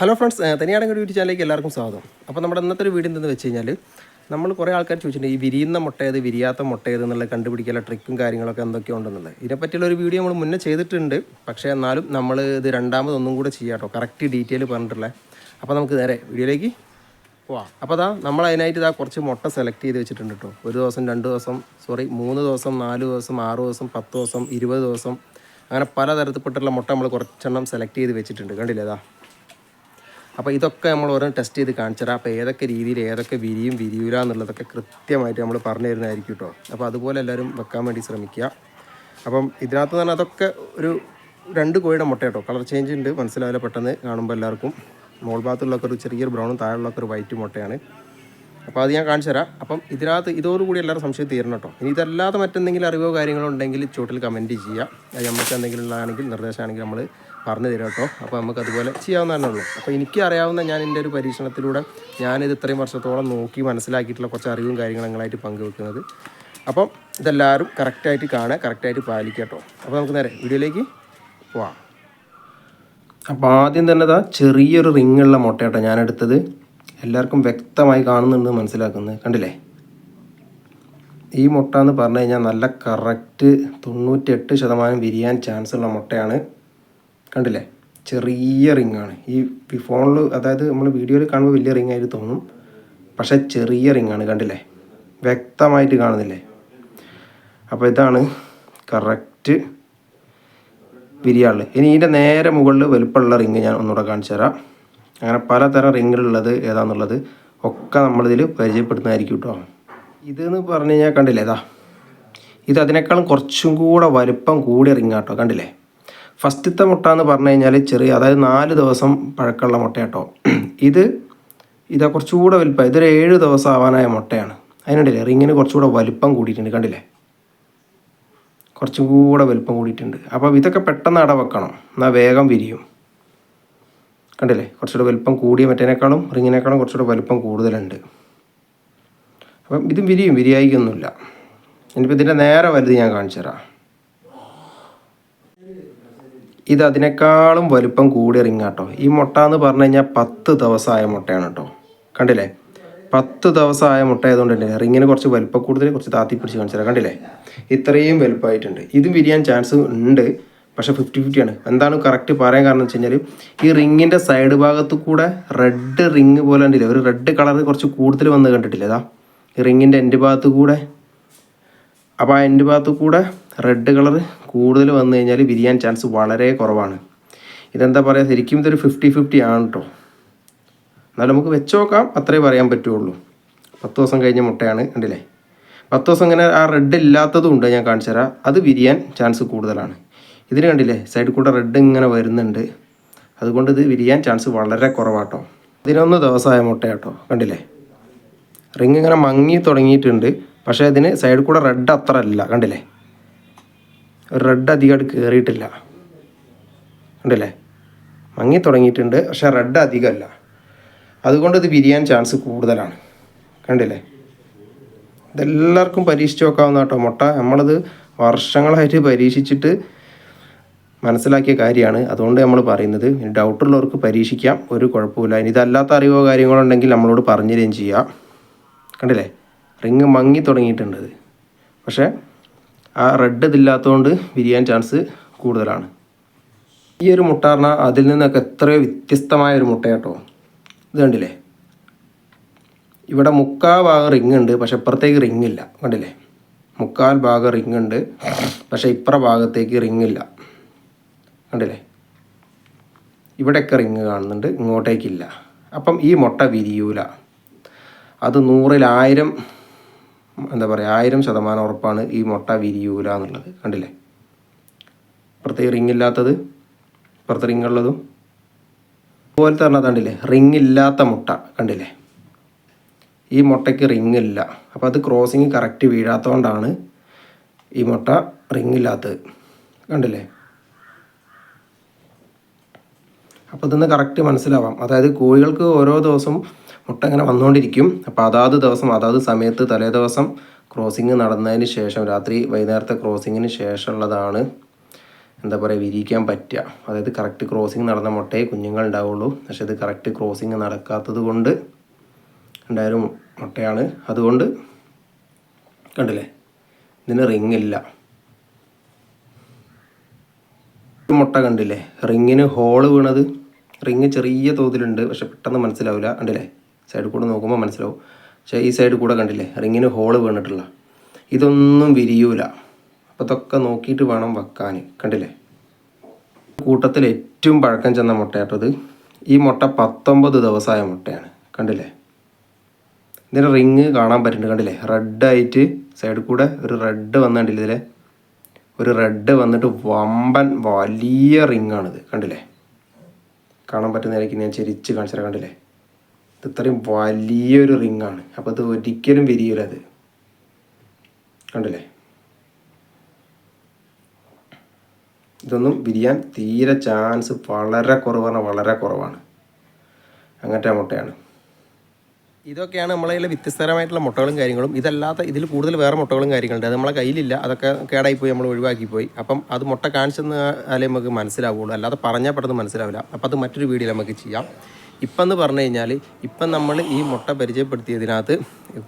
Hello friends തനിയാടങ്ങൾ YouTube ചാനലിലേക്ക് എല്ലാവർക്കും സ്വാഗതം. അപ്പോൾ നമ്മുടെ ഇന്നത്തെ ഒരു എന്തെന്ന് വെച്ച് കഴിഞ്ഞാൽ നമ്മൾ കുറേ ആൾക്കാർ ചോദിച്ചിട്ടുണ്ട് ഈ വിരിയുന്ന മുട്ട ഏത് വിരിയാത്ത മുട്ട ഏത് എന്നുള്ള കണ്ടുപിടിക്കാനുള്ള ട്രിക്കും കാര്യങ്ങളൊക്കെ എന്തൊക്കെ ഉണ്ടെന്നുള്ളത്. ഇതിനെപ്പറ്റിയുള്ള ഒരു വീഡിയോ നമ്മൾ മുന്നേ ചെയ്തിട്ടുണ്ട്. പക്ഷേ എന്നാലും നമ്മൾ ഇത് രണ്ടാമതൊന്നും കൂടെ ചെയ്യാം കേട്ടോ കറക്റ്റ് ഡീറ്റെയിൽ പറഞ്ഞിട്ടുള്ളത് അപ്പോൾ നമുക്ക് നേരെ വീഡിയോയിലേക്ക് പോവാം. അപ്പോൾ അതാ നമ്മൾ അതിനായിട്ട് ഇതാ കുറച്ച് മുട്ട സെലക്ട് ചെയ്ത് വെച്ചിട്ടുണ്ട് കേട്ടോ ഒരു ദിവസം രണ്ട് ദിവസം സോറി മൂന്ന് ദിവസം നാല് ദിവസം ആറ് ദിവസം പത്ത് ദിവസം ഇരുപത് ദിവസം അങ്ങനെ പലതരത്തിൽപ്പെട്ടുള്ള മുട്ട നമ്മൾ കുറച്ചെണ്ണം സെലക്ട് ചെയ്ത് വെച്ചിട്ടുണ്ട്. കണ്ടില്ലേ അതാ അപ്പോൾ ഇതൊക്കെ നമ്മൾ ഓരോ ടെസ്റ്റ് ചെയ്ത് കാണിച്ചു തരാം. അപ്പോൾ ഏതൊക്കെ രീതിയിൽ ഏതൊക്കെ വിരിയും വിരിയൂല എന്നുള്ളതൊക്കെ കൃത്യമായിട്ട് നമ്മൾ പറഞ്ഞു തരുന്നതായിരിക്കും കേട്ടോ അപ്പോൾ അതുപോലെ എല്ലാവരും വെക്കാൻ വേണ്ടി ശ്രമിക്കുക. അപ്പം ഇതിനകത്ത് തന്നെ അതൊക്കെ ഒരു രണ്ട് കോഴിയുടെ മുട്ട കേട്ടോ കളർ ചേഞ്ച് ഉണ്ട്. മനസ്സിലാവില്ല പെട്ടെന്ന് കാണുമ്പോൾ എല്ലാവർക്കും. മോൾ ഭാഗത്തുള്ളൊക്കെ ഒരു ചെറിയൊരു ബ്രൗണും താഴെയുള്ളൊക്കെ ഒരു വൈറ്റ് മുട്ടയാണ്. അപ്പോൾ അത് ഞാൻ കാണിച്ചു തരാം. അപ്പം ഇതിനകത്ത് ഇതോടുകൂടി എല്ലാവരും സംശയം തീരണം കേട്ടോ ഇനി ഇതല്ലാതെ മറ്റെന്തെങ്കിലും അറിവോ കാര്യങ്ങളോ ഉണ്ടെങ്കിൽ ചോട്ടിൽ കമന്റ് ചെയ്യുക. അത് നമുക്ക് എന്തെങ്കിലും ഉള്ളതാണെങ്കിൽ നിർദ്ദേശമാണെങ്കിൽ നമ്മൾ പറഞ്ഞു തരാം കേട്ടോ അപ്പോൾ നമുക്ക് അതുപോലെ ചെയ്യാവുന്നതാണ് ഉള്ളൂ. അപ്പോൾ എനിക്ക് അറിയാവുന്ന ഞാൻ എന്റെ ഒരു പരീക്ഷണത്തിലൂടെ ഞാനിത് ഇത്രയും വർഷത്തോളം നോക്കി മനസ്സിലാക്കിയിട്ടുള്ള കുറച്ച് അറിവും കാര്യങ്ങളും നിങ്ങളായിട്ട് പങ്കുവെക്കുന്നത്. അപ്പം ഇതെല്ലാവരും കറക്റ്റായിട്ട് കാണുക കറക്റ്റായിട്ട് പാലിക്കുക കേട്ടോ. അപ്പോൾ നമുക്ക് നേരെ വീഡിയോയിലേക്ക് പോവാം. അപ്പോൾ ആദ്യം തന്നെ ഇതാ ചെറിയൊരു റിങ്ങുള്ള മുട്ടയാട്ടോ ഞാൻ എടുത്തത് എല്ലാവർക്കും വ്യക്തമായി കാണുന്നുണ്ട് മനസ്സിലാക്കുന്നത്. കണ്ടില്ലേ? ഈ മുട്ട എന്ന് പറഞ്ഞു കഴിഞ്ഞാൽ നല്ല കറക്റ്റ് തൊണ്ണൂറ്റെട്ട് ശതമാനം വിരിയാൻ ചാൻസ് ഉള്ള മുട്ടയാണ്. കണ്ടില്ലേ? ചെറിയ റിങ്ങാണ്. ഈ ഫോണിൽ അതായത് നമ്മൾ വീഡിയോയിൽ കാണുമ്പോൾ വലിയ റിങ് ആയിട്ട് തോന്നും. പക്ഷേ ചെറിയ റിങ്ങാണ് കണ്ടില്ലേ? വ്യക്തമായിട്ട് കാണുന്നില്ലേ? അപ്പോൾ ഇതാണ് കറക്റ്റ് വിരിയാൾ. ഇനി ഇതിന്റെ നേരെ മുകളിൽ വലുപ്പമുള്ള റിങ് ഞാൻ ഒന്നുകൂടെ കാണിച്ചു തരാം. അങ്ങനെ പലതരം റിങ്ങുകളുള്ളത് ഏതാണെന്നുള്ളത് ഒക്കെ നമ്മളിതിൽ പരിചയപ്പെടുന്നതായിരിക്കും കേട്ടോ. ഇതെന്ന് പറഞ്ഞു കഴിഞ്ഞാൽ കണ്ടില്ലേ ഇതാ. ഇത് അതിനേക്കാളും കുറച്ചും കൂടെ വലുപ്പം കൂടിയ റിങ്ങാട്ടോ കണ്ടില്ലേ? ഫസ്റ്റത്തെ മുട്ട എന്ന് പറഞ്ഞു കഴിഞ്ഞാൽ ചെറിയ അതായത് നാല് ദിവസം പഴക്കമുള്ള മുട്ട കേട്ടോ ഇത് ഇതാ കുറച്ചുകൂടെ വലുപ്പം ഇതൊരു ഏഴ് ദിവസം ആവാനായ മുട്ടയാണ്. അതിനുണ്ടല്ലേ റിങ്ങിന് കുറച്ചുകൂടെ വലിപ്പം കൂടിയിട്ടുണ്ട് കണ്ടില്ലേ? കുറച്ചും കൂടെ വലുപ്പം കൂടിയിട്ടുണ്ട്. അപ്പോൾ ഇതൊക്കെ പെട്ടെന്ന് അട വെക്കണം എന്നാൽ വേഗം വിരിയും. കണ്ടില്ലേ? കുറച്ചുകൂടെ വലുപ്പം കൂടിയ മറ്റേനേക്കാളും റിങ്ങിനേക്കാളും കുറച്ചുകൂടെ വലിപ്പം കൂടുതലുണ്ട്. അപ്പം ഇതും വിരിയും വിരിയായിക്കൊന്നുമില്ല. ഇനിയിപ്പോൾ ഇതിന്റെ നേരെ വലുത് ഞാൻ കാണിച്ചു തരാം ഇത് അതിനേക്കാളും വലുപ്പം കൂടിയ റിങ് കേട്ടോ ഈ മുട്ട എന്ന് പറഞ്ഞു കഴിഞ്ഞാൽ പത്ത് ദിവസമായ മുട്ടയാണ് കേട്ടോ കണ്ടില്ലേ? പത്ത് ദിവസമായ മുട്ട ആയതുകൊണ്ട് തന്നെ റിങ്ങിന് കുറച്ച് വലുപ്പം കൂടുതൽ കുറച്ച് താത്തി പിടിച്ച് കാണിച്ചാൽ കണ്ടില്ലേ? ഇത്രയും വലുപ്പമായിട്ടുണ്ട്. ഇതും വിരിയാൻ ചാൻസ് ഉണ്ട് പക്ഷേ ഫിഫ്റ്റി ഫിഫ്റ്റി ആണ്. എന്താണ് കറക്റ്റ് പറയാൻ കാരണം വെച്ച് കഴിഞ്ഞാൽ ഈ റിങ്ങിന്റെ സൈഡ് ഭാഗത്ത് കൂടെ റെഡ് റിങ് പോലെ കണ്ടില്ലേ? ഒരു റെഡ് കളർ കുറച്ച് കൂടുതൽ വന്ന് കണ്ടിട്ടില്ല? അതാ ഈ റിങ്ങിന്റെ എന്റെ ഭാഗത്ത് കൂടെ. അപ്പോൾ ആ എന്റെ ഭാഗത്ത് കൂടെ റെഡ് കളർ കൂടുതൽ വന്നു കഴിഞ്ഞാൽ വിരിയാൻ ചാൻസ് വളരെ കുറവാണ്. ഇതെന്താ പറയുക ശരിക്കും ഇതൊരു ഫിഫ്റ്റി ഫിഫ്റ്റി ആണ് കേട്ടോ എന്നാലും നമുക്ക് വെച്ച് നോക്കാം. അത്രേ പറയാൻ പറ്റുള്ളൂ. പത്ത് ദിവസം കഴിഞ്ഞ മുട്ടയാണ് കണ്ടില്ലേ? പത്ത് ദിവസം ഇങ്ങനെ ആ റെഡ് ഇല്ലാത്തതും ഉണ്ട് ഞാൻ കാണിച്ചു തരാം. അത് വിരിയാൻ ചാൻസ് കൂടുതലാണ്. ഇതിന് കണ്ടില്ലേ? സൈഡിൽ കൂടെ റെഡ് ഇങ്ങനെ വരുന്നുണ്ട്. അതുകൊണ്ട് ഇത് വിരിയാൻ ചാൻസ് വളരെ കുറവാട്ടോ പതിനൊന്ന് ദിവസമായ മുട്ടയാട്ടോ കണ്ടില്ലേ? റിങ് ഇങ്ങനെ മങ്ങി തുടങ്ങിയിട്ടുണ്ട്. പക്ഷേ അതിന് സൈഡിൽ കൂടെ റെഡ് അത്ര അല്ല കണ്ടില്ലേ? റെഡ് അധികമായിട്ട് കയറിയിട്ടില്ല ഉണ്ടല്ലേ മങ്ങി തുടങ്ങിയിട്ടുണ്ട് പക്ഷെ റെഡ് അധികമല്ല. അതുകൊണ്ട് ഇത് വിരിയാൻ ചാൻസ് കൂടുതലാണ്. കണ്ടില്ലേ? ഇതെല്ലാവർക്കും പരീക്ഷിച്ച് നോക്കാവുന്ന കേട്ടോ മുട്ട. നമ്മളത് വർഷങ്ങളായിട്ട് പരീക്ഷിച്ചിട്ട് മനസ്സിലാക്കിയ കാര്യമാണ്. അതുകൊണ്ട് നമ്മൾ പറയുന്നത് ഇനി ഡൗട്ടുള്ളവർക്ക് പരീക്ഷിക്കാം ഒരു കുഴപ്പമില്ല ഇനി ഇതല്ലാത്ത അറിവോ കാര്യങ്ങളോ ഉണ്ടെങ്കിൽ നമ്മളോട് പറഞ്ഞു തരികയും ചെയ്യാം. കണ്ടില്ലേ? റിങ് മങ്ങി തുടങ്ങിയിട്ടുണ്ട് പക്ഷേ ആ റെഡ് ഇതില്ലാത്തതുകൊണ്ട് വിരിയാൻ ചാൻസ് കൂടുതലാണ്. ഈ ഒരു മുട്ട പറഞ്ഞാൽ അതിൽ നിന്നൊക്കെ എത്രയോ വ്യത്യസ്തമായ ഒരു മുട്ട കേട്ടോ ഇത് കണ്ടില്ലേ? ഇവിടെ മുക്കാൽ ഭാഗം റിങ് ഉണ്ട് പക്ഷെ ഇപ്പുറത്തേക്ക് റിങ് ഇല്ല. കണ്ടില്ലേ? മുക്കാൽ ഭാഗം റിങ് ഉണ്ട് പക്ഷെ ഇപ്പുറ ഭാഗത്തേക്ക് റിങ് ഇല്ല. കണ്ടില്ലേ? ഇവിടെയൊക്കെ റിങ് കാണുന്നുണ്ട് ഇങ്ങോട്ടേക്കില്ല. അപ്പം ഈ മുട്ട വിരിയൂല. അത് നൂറിലായിരം എന്താ പറയുക ആയിരം ശതമാനം ഉറപ്പാണ് ഈ മുട്ട വിരിയൂല എന്നുള്ളത്. കണ്ടില്ലേ? പ്രത്യേക റിംഗ് ഇല്ലാത്തത് പുറത്ത് റിംഗ് ഉള്ളതും. അതുപോലത്തെ പറഞ്ഞാൽ കണ്ടില്ലേ റിംഗ് ഇല്ലാത്ത മുട്ട കണ്ടില്ലേ? ഈ മുട്ടയ്ക്ക് റിംഗ് ഇല്ല. അപ്പോൾ അത് ക്രോസിങ് കറക്റ്റ് വീഴാത്തതുകൊണ്ടാണ് ഈ മുട്ട റിംഗ് ഇല്ലാത്തത്. കണ്ടില്ലേ? അപ്പോൾ ഇതൊന്ന് കറക്റ്റ് മനസ്സിലാവാം. അതായത് കോഴികൾക്ക് ഓരോ ദിവസം മുട്ട അങ്ങനെ വന്നുകൊണ്ടിരിക്കും അപ്പോൾ അതാത് ദിവസം അതാത് സമയത്ത് തലേ ദിവസം ക്രോസിങ് നടന്നതിന് ശേഷം രാത്രി വൈകുന്നേരത്തെ ക്രോസിങ്ങിന് ശേഷമുള്ളതാണ് എന്താ പറയുക വിരിയിക്കാൻ പറ്റുക. അതായത് കറക്റ്റ് ക്രോസിങ് നടന്ന മുട്ടയെ കുഞ്ഞുങ്ങൾ ഉണ്ടാവുള്ളൂ. പക്ഷേ ഇത് കറക്റ്റ് ക്രോസിങ് നടക്കാത്തത് കൊണ്ട് ഉണ്ടായൊരു മുട്ടയാണ്. അതുകൊണ്ട് കണ്ടില്ലേ? ഇതിന് റിങ് ഇല്ല. മുട്ട കണ്ടില്ലേ? റിങ്ങിന് ഹോൾ വീണത്. റിങ് ചെറിയ തോതിലുണ്ട്. പക്ഷെ പെട്ടെന്ന് മനസ്സിലാവില്ല കണ്ടില്ലേ? സൈഡിൽ കൂടെ നോക്കുമ്പോൾ മനസ്സിലാവും. പക്ഷേ ഈ സൈഡിൽ കൂടെ കണ്ടില്ലേ? റിങ്ങിന് ഹോൾ വീണിട്ടുള്ള. ഇതൊന്നും വിരിയൂല. അപ്പോൾ ഇതൊക്കെ നോക്കിയിട്ട് വേണം വെക്കാൻ കണ്ടില്ലേ? കൂട്ടത്തിൽ ഏറ്റവും പഴക്കം ചെന്ന മുട്ടയാട്ടത് ഈ മുട്ട പത്തൊമ്പത് ദിവസമായ മുട്ടയാണ്. കണ്ടില്ലേ? ഇതിന് റിങ് കാണാൻ പറ്റുന്നുണ്ട് കണ്ടില്ലേ? റെഡായിട്ട് സൈഡിൽ കൂടെ ഒരു റെഡ് വന്നിട്ടില്ല ഇതിലെ? ഒരു റെഡ് വന്നിട്ട് വമ്പൻ വലിയ റിങ്ങാണിത്. കണ്ടില്ലേ? കാണാൻ പറ്റുന്ന നിലയ്ക്ക് ഞാൻ ചെരിച്ച് കാണിച്ചാൽ കണ്ടില്ലേ? ഇത് ഇത്രയും വലിയൊരു റിങ്ങാണ് അപ്പോൾ അത് ഒരിക്കലും വിരിയില്ല അത്. കണ്ടില്ലേ? ഇതൊന്നും വിരിയാൻ തീരെ ചാൻസ് വളരെ കുറവാണ് വളരെ കുറവാണ്. അങ്ങനത്തെ മുട്ടയാണ്. ഇതൊക്കെയാണ് നമ്മളെ കയ്യിൽ വ്യത്യസ്തരമായിട്ടുള്ള മുട്ടകളും കാര്യങ്ങളും. ഇതല്ലാത്ത ഇതിൽ കൂടുതൽ വേറെ മുട്ടകളും കാര്യങ്ങളുണ്ട്. അത് നമ്മളെ കയ്യിലില്ല. അതൊക്കെ കേടായിപ്പോയി നമ്മൾ ഒഴിവാക്കിപ്പോയി. അപ്പം അത് മുട്ട കാണിച്ചെന്നാലേ നമുക്ക് മനസ്സിലാവുള്ളൂ. അല്ലാതെ പറഞ്ഞാൽ പെട്ടെന്ന് മനസ്സിലാവില്ല. അപ്പം അത് മറ്റൊരു വീഡിയോയിൽ നമുക്ക് ചെയ്യാം. ഇപ്പം എന്ന് പറഞ്ഞു കഴിഞ്ഞാൽ ഇപ്പം നമ്മൾ ഈ മുട്ട പരിചയപ്പെടുത്തിയതിനകത്ത്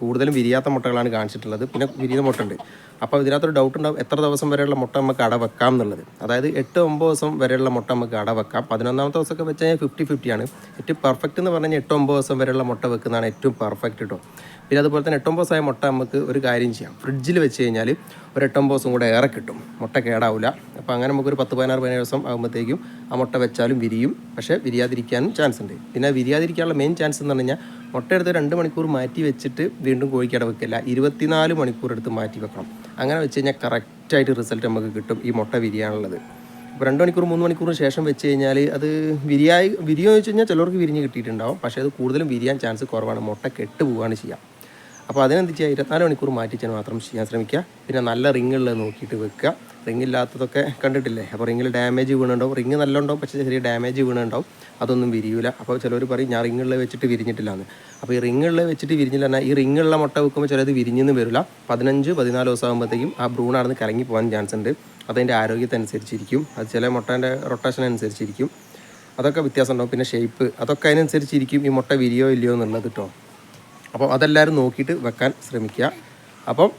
കൂടുതലും വിരിയാത്ത മുട്ടകളാണ് കാണിച്ചിട്ടുള്ളത്. പിന്നെ വിരിയുന്ന മുട്ട ഉണ്ട് അപ്പോൾ ഇതിനകത്തൊരു ഡൗട്ട് ഉണ്ടാവും എത്ര ദിവസം വരെയുള്ള മുട്ട നമുക്ക് അട വെക്കാം എന്നുള്ളത്. അതായത് എട്ട് ഒമ്പത് ദിവസം വരെയുള്ള മുട്ട നമുക്ക് അട വെക്കാം. പതിനൊന്നാമത്തെ ദിവസമൊക്കെ വെച്ച് കഴിഞ്ഞാൽ ഫിഫ്റ്റി ഫിഫ്റ്റിയാണ് ഏറ്റവും പെർഫെക്റ്റ് എന്ന് പറഞ്ഞു കഴിഞ്ഞാൽ എട്ട് ഒമ്പത് ദിവസം വരെയുള്ള മുട്ട വെക്കുന്നതാണ് ഏറ്റവും പെർഫെക്റ്റ് കേട്ടോ പിന്നെ അതുപോലെ തന്നെ എട്ടൊമ്പത് ദിവസമായ മുട്ട നമുക്ക് ഒരു കാര്യം ചെയ്യാം. ഫ്രിഡ്ജിൽ വെച്ച് കഴിഞ്ഞാൽ ഒരു എട്ടൊമ്പത് ദിവസം കൂടെ ഏറെ കിട്ടും. മുട്ട കേടാവില്ല. അപ്പോൾ അങ്ങനെ നമുക്കൊരു പത്ത് പതിനാറ് പതിനേഴ് ദിവസം ആകുമ്പോഴത്തേക്കും ആ മുട്ട വെച്ചാലും വിരിയും. പക്ഷേ വിരിയാതിരിക്കാനും ചാൻസ് ഉണ്ട്. പിന്നെ വിരിയാതിരിക്കാനുള്ള മെയിൻ ചാൻസ് എന്ന് പറഞ്ഞു കഴിഞ്ഞാൽ മുട്ട എടുത്ത് രണ്ട് മണിക്കൂർ മാറ്റി വെച്ചിട്ട് വീണ്ടും കോഴിക്കട വെക്കില്ല. ഇരുപത്തിനാല് മണിക്കൂർ എടുത്ത് മാറ്റി വെക്കണം. അങ്ങനെ വെച്ച് കഴിഞ്ഞാൽ കറക്റ്റായിട്ട് റിസൾട്ട് നമുക്ക് കിട്ടും ഈ മുട്ട വിരിയാനുള്ളത്. ഇപ്പോൾ രണ്ട് മണിക്കൂർ മൂന്ന് മണിക്കൂറിന് ശേഷം വെച്ച് കഴിഞ്ഞാൽ അത് വിരിയായി വിരിയോ വെച്ച് കഴിഞ്ഞാൽ ചിലർക്ക് വിരിഞ്ഞ് കിട്ടിയിട്ടുണ്ടാവും. പക്ഷേ അത് കൂടുതലും വിരിയാൻ ചാൻസ് കുറവാണ്. മുട്ട കെട്ട് പോവുകയാണ് ചെയ്യുക അപ്പോൾ അതിനെന്ത് ചെയ്യുക ഇരുപത്തിനാല് മണിക്കൂർ മാറ്റിച്ചാൽ മാത്രം ചെയ്യാൻ ശ്രമിക്കുക. പിന്നെ നല്ല റിങ്ങുള്ളത് നോക്കിയിട്ട് വെക്കുക. റിങ് ഇല്ലാത്തതൊക്കെ കണ്ടിട്ടില്ലേ? അപ്പോൾ റിങ്ങിൽ ഡാമേജ് വീണുണ്ടാവും. റിങ് നല്ല ഉണ്ടാവും പക്ഷേ ചെറിയ ഡാമേജ് വീണുണ്ടാവും. അതൊന്നും വിരിയൂല. അപ്പോൾ ചിലർ പറയും ഞാൻ റിങ്ങുകളിൽ വെച്ചിട്ട് വിരിഞ്ഞിട്ടില്ല എന്ന് അപ്പോൾ ഈ റിങ്ങുകളിൽ വെച്ചിട്ട് വിരിഞ്ഞില്ല എന്നാൽ ഈ റിങ്ങുള്ള മുട്ട വെക്കുമ്പോൾ ചിലത് വിരിഞ്ഞെന്ന് വരില്ല. പതിനഞ്ച് പതിനാല് ദിവസം ആകുമ്പോഴത്തേക്കും ആ ബ്രൂണാണെന്ന് കലങ്ങി പോകാൻ ചാൻസ് ഉണ്ട്. അതതിന്റെ ആരോഗ്യത്തിനനുസരിച്ചിരിക്കും. അത് ചില മുട്ടേന്റെ റൊട്ടേഷൻ അനുസരിച്ചിരിക്കും. അതൊക്കെ വ്യത്യാസം ഉണ്ടാവും പിന്നെ ഷേപ്പ് അതൊക്കെ അതിനനുസരിച്ചിരിക്കും ഈ മുട്ട വിരിയോ ഇല്ലയോ എന്നുള്ളത് കേട്ടോ അപ്പോൾ അതെല്ലാവരും നോക്കിയിട്ട് വെക്കാൻ ശ്രമിക്കുക. അപ്പം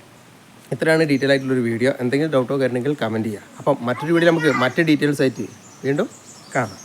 ഇത്രയാണ് ഡീറ്റെയിൽ ആയിട്ടുള്ളൊരു വീഡിയോ എന്തെങ്കിലും ഡൗട്ടോ കാര്യമെങ്കിൽ കമന്റ് ചെയ്യുക. അപ്പം മറ്റൊരു വീഡിയോ നമുക്ക് മറ്റ് ഡീറ്റെയിൽസ് ആയിട്ട് വീണ്ടും കാണാം.